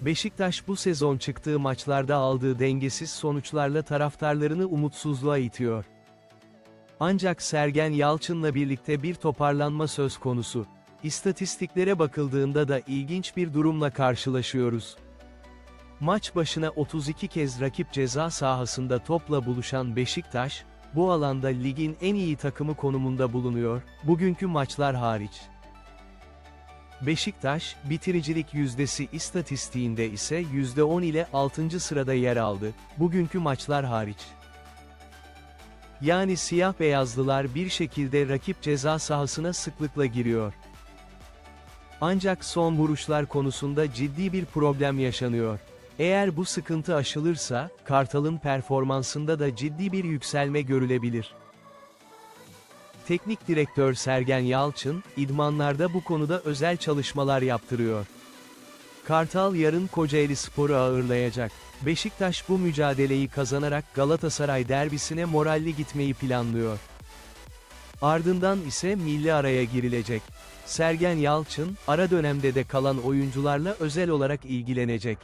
Beşiktaş bu sezon çıktığı maçlarda aldığı dengesiz sonuçlarla taraftarlarını umutsuzluğa itiyor. Ancak Sergen Yalçın'la birlikte bir toparlanma söz konusu. İstatistiklere bakıldığında da ilginç bir durumla karşılaşıyoruz. Maç başına 32 kez rakip ceza sahasında topla buluşan Beşiktaş, bu alanda ligin en iyi takımı konumunda bulunuyor, bugünkü maçlar hariç. Beşiktaş, bitiricilik yüzdesi istatistiğinde ise %10 ile 6. sırada yer aldı, bugünkü maçlar hariç. Yani siyah beyazlılar bir şekilde rakip ceza sahasına sıklıkla giriyor. Ancak son vuruşlar konusunda ciddi bir problem yaşanıyor. Eğer bu sıkıntı aşılırsa, Kartal'ın performansında da ciddi bir yükselme görülebilir. Teknik direktör Sergen Yalçın, idmanlarda bu konuda özel çalışmalar yaptırıyor. Kartal yarın Kocaeli Spor'u ağırlayacak. Beşiktaş bu mücadeleyi kazanarak Galatasaray derbisine moralli gitmeyi planlıyor. Ardından ise milli araya girilecek. Sergen Yalçın, ara dönemde de kalan oyuncularla özel olarak ilgilenecek.